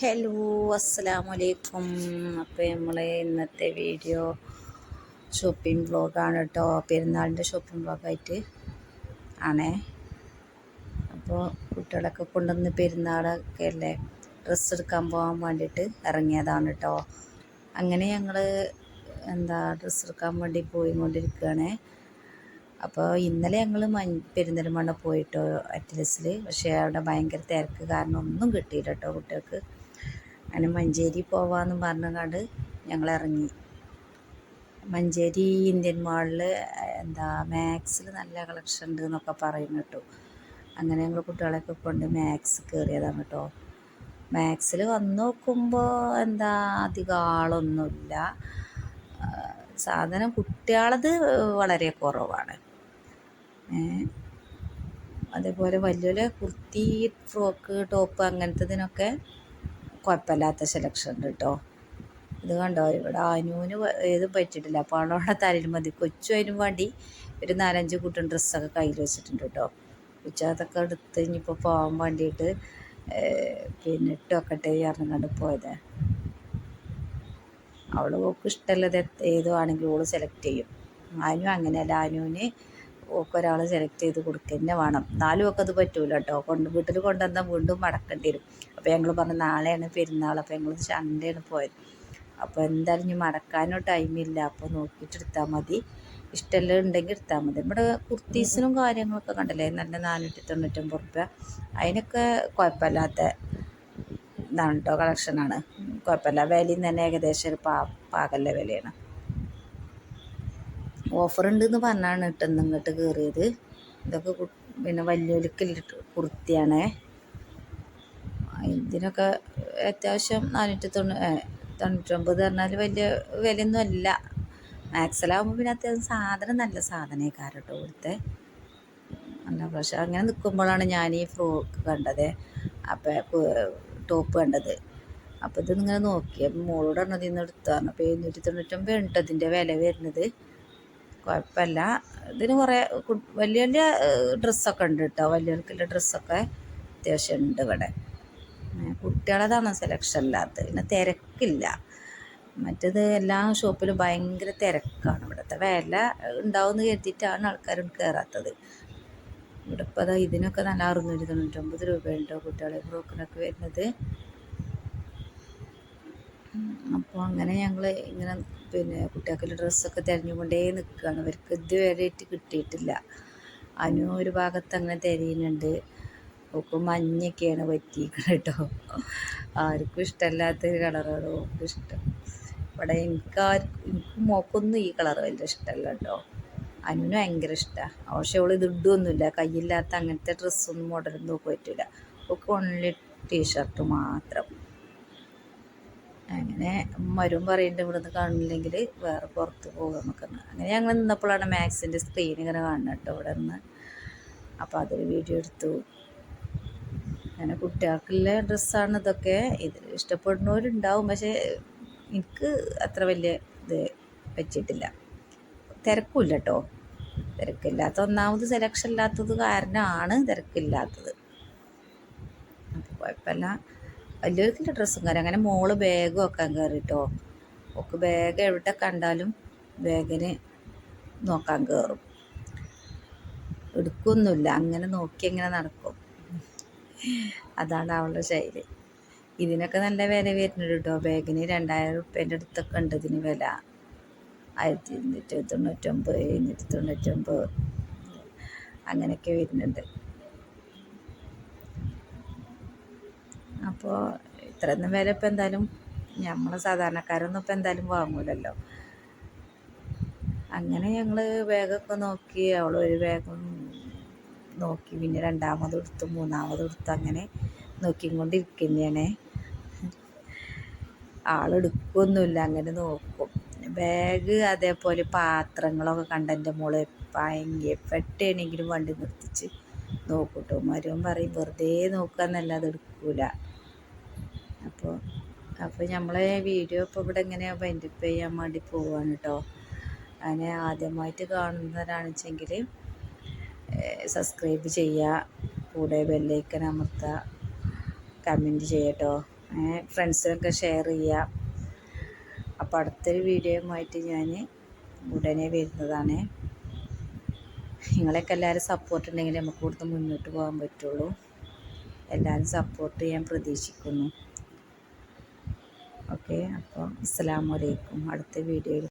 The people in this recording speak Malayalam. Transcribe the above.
ഹലോ അസ്സലാമു വലൈക്കും അപ്പോൾ നമ്മൾ ഇന്നത്തെ വീഡിയോ ഷോപ്പിംഗ് ബ്ലോഗാണ് കേട്ടോ പെരുന്നാളിന്റെ ഷോപ്പിംഗ് വ്ളോഗായിട്ട് ആണേ. അപ്പോൾ കുട്ടികളൊക്കെ കൊണ്ടുവന്ന് പെരുന്നാളൊക്കെ അല്ലേ ഡ്രസ്സ് എടുക്കാൻ പോകാൻ വേണ്ടിയിട്ട് ഇറങ്ങിയതാണ് കേട്ടോ അങ്ങനെ ഞങ്ങൾ എന്താ ഡ്രസ്സ് എടുക്കാൻ വേണ്ടി പോയി കൊണ്ടിരിക്കുകയാണ് അപ്പോൾ ഇന്നലെ ഞങ്ങൾ മൻ പെരിന്തൽമണ്ണ പോയിട്ടോ അറ്റ്ലസിൽ പക്ഷേ അവിടെ ഭയങ്കര തിരക്ക് കാരണം ഒന്നും കിട്ടിയില്ല കേട്ടോ കുട്ടികൾക്ക്. അങ്ങനെ മഞ്ചേരി പോവാന്ന് പറഞ്ഞങ്ങാണ്ട് ഞങ്ങൾ ഇറങ്ങി മഞ്ചേരി ഇന്ത്യൻ മാളിൽ എന്താ മാക്സിൽ നല്ല കളക്ഷൻ ഉണ്ട് എന്നൊക്കെ പറയുന്നു കേട്ടോ. അങ്ങനെ ഞങ്ങൾ കുട്ടികളെയൊക്കെ കൊണ്ട് മാക്സ് കയറിയതാണ് കേട്ടോ. മാക്സിൽ വന്ന് നോക്കുമ്പോൾ എന്താ അധികം ആളൊന്നുമില്ല സാധനം കുട്ടികളത് വളരെ കുറവാണ്. അതേപോലെ വലിയ കുർത്തി ഫ്രോക്ക് ടോപ്പ് അങ്ങനത്തതിനൊക്കെ കുഴപ്പമില്ലാത്ത സെലക്ഷൻ ഉണ്ട് കേട്ടോ ഇത് കണ്ടോ? ഇവിടെ അനുവിന് ഏതും പറ്റിയിട്ടില്ല. അവളവിടെ തലയിൽ മതി. കൊച്ചു അതിനും വേണ്ടി ഒരു നാലഞ്ച് കൂട്ടം ഡ്രസ്സൊക്കെ കയ്യിൽ വെച്ചിട്ടുണ്ട് കേട്ടോ ഉച്ച അതൊക്കെ എടുത്ത് ഇനിയിപ്പോൾ പോകാൻ വേണ്ടിയിട്ട് പിന്നെ ഇട്ട് ഇറങ്ങാണ്ട് പോയത്. അവൾ ഓക്ക് ഇഷ്ടമുള്ളത് ഏതോ ആണെങ്കിലും ഓൾ സെലക്ട് ചെയ്യും. അനു അങ്ങനെയല്ല. ഓക്ക് ഒരാൾ സെലക്ട് ചെയ്ത് കൊടുക്കുക തന്നെ വേണം. നാലും ഒക്കെ അത് പറ്റൂല കേട്ടോ കൊണ്ട് വീട്ടിൽ കൊണ്ടുവന്നാൽ വീണ്ടും മടക്കേണ്ടി വരും. അപ്പോൾ ഞങ്ങൾ പറഞ്ഞു നാളെയാണ് പെരുന്നാൾ അപ്പോൾ ഞങ്ങൾ സൺഡേയാണ് പോയത്. അപ്പോൾ എന്തായാലും ഇനി മടക്കാനോ ടൈമില്ല അപ്പോൾ നോക്കിയിട്ട് എടുത്താൽ മതി. ഇഷ്ടമെല്ലാം ഉണ്ടെങ്കിൽ എടുത്താൽ മതി. നമ്മുടെ കുർത്തീസിനും കാര്യങ്ങളൊക്കെ കണ്ടില്ലേ? നല്ല നാനൂറ്റി തൊണ്ണൂറ്റൊമ്പത് റുപ്യ. അതിനൊക്കെ കുഴപ്പമില്ലാത്ത ഇതാണ് കേട്ടോ കളക്ഷനാണ് കുഴപ്പമില്ല. വിലയും തന്നെ ഏകദേശം ഒരു പാ പാകല്ല വിലയാണ്. ഓഫർ ഉണ്ടെന്ന് പറഞ്ഞാണ് ഇട്ടെന്ന് ഇങ്ങോട്ട് കയറിയത് ഇതൊക്കെ പിന്നെ പിന്നെ വലിയ കുർത്തിയാണേ. ഇതിനൊക്കെ അത്യാവശ്യം നാനൂറ്റി തൊണ്ണൂ തൊണ്ണൂറ്റൊമ്പത് പറഞ്ഞാൽ വലിയ വിലയൊന്നും അല്ല മാക്സിലാവുമ്പോൾ പിന്നെ അത്യാവശ്യം സാധനം നല്ല സാധനമേ കാരട്ടോ ഇവിടുത്തെ നല്ല പക്ഷെ അങ്ങനെ നിൽക്കുമ്പോഴാണ് ഞാൻ ഈ ഫ്രോക്ക് കണ്ടത്. അപ്പോൾ ടോപ്പ് കണ്ടത്. അപ്പോൾ ഇത് ഇങ്ങനെ നോക്കി അപ്പം മോളോട് പറഞ്ഞത് ഇന്ന് എടുത്തു പറഞ്ഞു. അപ്പോൾ എഴുന്നൂറ്റി തൊണ്ണൂറ്റൊമ്പത് ഉണ്ട് അതിന്റെ വില വരുന്നത്. കുഴപ്പമില്ല. ഇതിന് കുറേ വലിയ വലിയ ഡ്രസ്സൊക്കെ ഉണ്ട് കേട്ടോ. വലിയവർക്കുള്ള ഡ്രസ്സൊക്കെ അത്യാവശ്യം ഉണ്ട് ഇവിടെ. കുട്ടികളതാണ് സെലക്ഷൻ ഇല്ലാത്തത്. പിന്നെ തിരക്കില്ല. മറ്റേത് എല്ലാ ഷോപ്പിലും ഭയങ്കര തിരക്കാണ്. ഇവിടുത്തെ വില ഉണ്ടാവുമെന്ന് കരുതിയിട്ടാണ് ആൾക്കാർ കയറാത്തത് ഇവിടെ ഇപ്പോൾ അതാ ഇതിനൊക്കെ നല്ല അറുന്നൂറ്റി തൊണ്ണൂറ്റൊമ്പത് രൂപയുണ്ടോ കുട്ടികളെ ഫ്രോക്കിനൊക്കെ വരുന്നത്. അപ്പോൾ അങ്ങനെ ഞങ്ങൾ ഇങ്ങനെ പിന്നെ കുട്ടികൾക്കുള്ള ഡ്രസ്സൊക്കെ തിരഞ്ഞുകൊണ്ടേ നിൽക്കുകയാണ് ഇവർക്ക് ഇതുവരെയായിട്ട് കിട്ടിയിട്ടില്ല. അനു ഒരു ഭാഗത്ത് അങ്ങനെ തിരയുന്നുണ്ട്. ഓക്ക് മഞ്ഞൊക്കെയാണ് പറ്റിയിരിക്കുന്നത് കേട്ടോ. ആർക്കും ഇഷ്ടമല്ലാത്തൊരു കളറാണ് ഓക്ക് ഇഷ്ടം. ഇവിടെ എനിക്ക് ആർക്കും എനിക്ക് മോക്കൊന്നും ഈ കളർ വലിയ ഇഷ്ടമല്ല കേട്ടോ. അനുവിന് ഭയങ്കര ഇഷ്ടമാണ് പക്ഷെ അവൾ ഇത് ഇടുകയൊന്നുമില്ല കയ്യില്ലാത്ത അങ്ങനത്തെ ഡ്രസ്സൊന്നും മോഡലൊന്നും നോക്കി പറ്റില്ല ഓക്ക് ഓൺലി ടീഷർട്ട് മാത്രം. അങ്ങനെ മരും പറയുന്നുണ്ട് ഇവിടുന്ന് കാണില്ലെങ്കിൽ വേറെ പുറത്ത് പോകാൻ നോക്കണം അങ്ങനെ ഞങ്ങൾ നിന്നപ്പോഴാണ് മാക്സിന്റെ സ്ക്രീൻ ഇങ്ങനെ കാണുന്നത് കേട്ടോ ഇവിടെ നിന്ന് അപ്പോൾ അതൊരു വീഡിയോ എടുത്തു. അങ്ങനെ കുട്ടികൾക്കുള്ള ഡ്രസ്സാണ് ഇതൊക്കെ. ഇത് ഇഷ്ടപ്പെടുന്നവരുണ്ടാവും പക്ഷേ എനിക്ക് അത്ര വലിയ ഇത് വെച്ചിട്ടില്ല തിരക്കില്ല കേട്ടോ തിരക്കില്ലാത്ത ഒന്നാമത് സെലക്ഷൻ ഇല്ലാത്തത് കാരണമാണ് തിരക്കില്ലാത്തത്. അപ്പോൾ കുഴപ്പമില്ല. വലിയവർക്കില്ല ഡ്രസ്സും കാര്യം. അങ്ങനെ മോൾ ബാഗും ഒക്കെ കയറി കേട്ടോ ഒക്കെ ബാഗ് എവിടെ കണ്ടാലും ബാഗിന് നോക്കാൻ കയറും എടുക്കൊന്നുമില്ല. അങ്ങനെ നോക്കി അങ്ങനെ നടക്കും. അതാണ് അവളുടെ ശൈലി. ഇതിനൊക്കെ നല്ല വില വരുന്നുണ്ട് കേട്ടോ ബാഗിന് രണ്ടായിരം റുപ്യേന്റെ അടുത്തൊക്കെ ഉണ്ട് ഇതിന് വില. ആയിരത്തി ഇരുന്നൂറ്റി തൊണ്ണൂറ്റൊമ്പത് എഴുന്നൂറ്റി തൊണ്ണൂറ്റൊമ്പത് അങ്ങനെയൊക്കെ വരുന്നുണ്ട്. അപ്പോൾ ഇത്രയൊന്നും വില ഇപ്പം എന്തായാലും നമ്മൾ സാധാരണക്കാരൊന്നും ഇപ്പം എന്തായാലും വാങ്ങൂലല്ലോ. അങ്ങനെ ഞങ്ങൾ ബാഗൊക്കെ നോക്കി. അവൾ ഒരു ബാഗും നോക്കി. പിന്നെ രണ്ടാമത് എടുത്തു മൂന്നാമത് എടുത്തു അങ്ങനെ നോക്കിക്കൊണ്ടിരിക്കുന്നതാണ്. ആളെടുക്കൊന്നുമില്ല അങ്ങനെ നോക്കും. ബാഗ് അതേപോലെ പാത്രങ്ങളൊക്കെ കണ്ട എന്റെ മോൾ ഭയങ്കര പെട്ടേണെങ്കിലും വണ്ടി നിർത്തിച്ച് നോക്കൂട്ടോ മരുവൻ പറയും വെറുതെ നോക്കാന്നല്ലാതെ എടുക്കൂല. അപ്പോൾ അപ്പോൾ നമ്മളെ വീഡിയോ ഇപ്പോൾ ഇവിടെ ഇങ്ങനെ വൈൻഡപ്പ് ചെയ്യാൻ വേണ്ടി പോവാണ് കേട്ടോ അങ്ങനെ ആദ്യമായിട്ട് കാണുന്നവരാണെച്ചെങ്കിൽ സബ്സ്ക്രൈബ് ചെയ്യുക കൂടെ ബെല്ലൈക്കൻ അമർത്തുക കമന്റ് ചെയ്യട്ടോ. ഫ്രണ്ട്സിനൊക്കെ ഷെയർ ചെയ്യുക അപ്പോൾ അടുത്തൊരു വീഡിയോയുമായിട്ട് ഞാൻ ഉടനെ വരുന്നതാണ്. നിങ്ങളെയൊക്കെ എല്ലാവരും സപ്പോർട്ട് ഉണ്ടെങ്കിൽ നമുക്ക് ഇവിടുന്ന് മുന്നോട്ട് പോകാൻ പറ്റുള്ളൂ. എല്ലാവരും സപ്പോർട്ട് ചെയ്യാൻ പ്രതീക്ഷിക്കുന്നു. ഓക്കെ അപ്പം അസ്സാം വലൈക്കും അടുത്ത വീഡിയോയിൽ